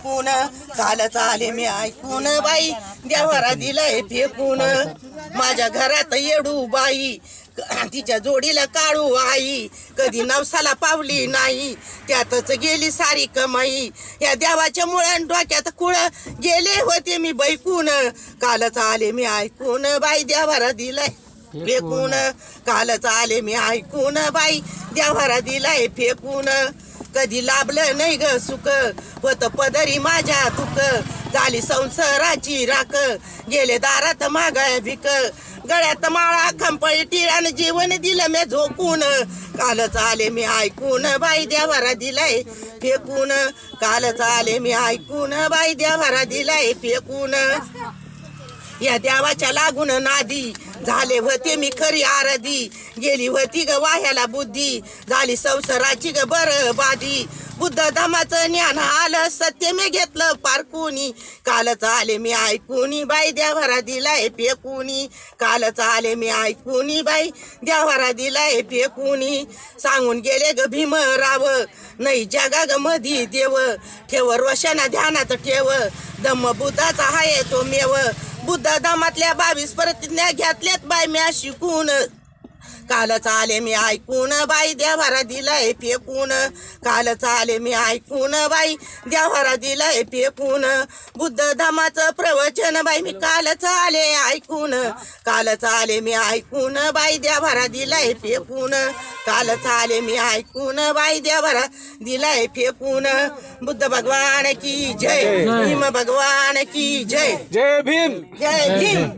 फेकून कालच आले मी ऐकून बाई देवारा दिलाय फेकून. माझ्या घरात येडू बाई तिच्या जोडीला काळू आई कधी नवसाला पावली नाही. त्यातच गेली सारी कमाई. या देवाच्या मुळान डोक्यात कुळ गेले होते मी बैकून. कालच आले मी ऐकून बाई देवारा दिलाय फेकून. कालच आले मी ऐकून बाई देवारा दिलाय फेकून. कधी लाभलं नाही ग सुख. होत पदरी माझ्या तुक झाली संसाराची राख. गेले दारात मागाय भिक. गळ्यात माळा खंपळी टिळान जीवन दिलं मी झोकून. कालच आले मी ऐकून बाई देवारा दिलाय फेकून. कालच आले मी ऐकून बाई देवारा दिलाय फेकून. या देवाच्या लागून नादी. झाले होते मी खरी आरधी. गेली होती ग वाह्याला बुद्धी. झाली संसाराची ग बरबादी. बुद्ध धमाचं ज्ञान आलं सत्य मी घेतलं पारकुनी कालच आले मी ऐकुनी बाई देवारा दिलाय फेकुनी. कालच आले मी ऐकुनी बाई देवारा दिलाय फेकुनी. सांगून गेले ग भीमराव नाही जगा ग मधी देव. ठेव रोशना ध्यानात ठेव. दम बुद्धाचा हाय तो मेव. बुद्ध धामातल्या बावीस प्रतिज्ञा घेतल्यात बाय म्या शिकून. कालच आले मी ऐकून बाई देवारा दिलाय फेकून. कालच आले मी ऐकून बाई देवारा दिलाय फेकून. बुद्ध धामाचं प्रवचन बाई मी कालच आले ऐकून. कालच आले मी ऐकून बाई देवारा दिलाय फेकून. कालच आले मी ऐकून बाई देवारा दिलाय फेकून. बुद्ध भगवान की जय. भीम भगवान की जय. जय भीम. जय भीम.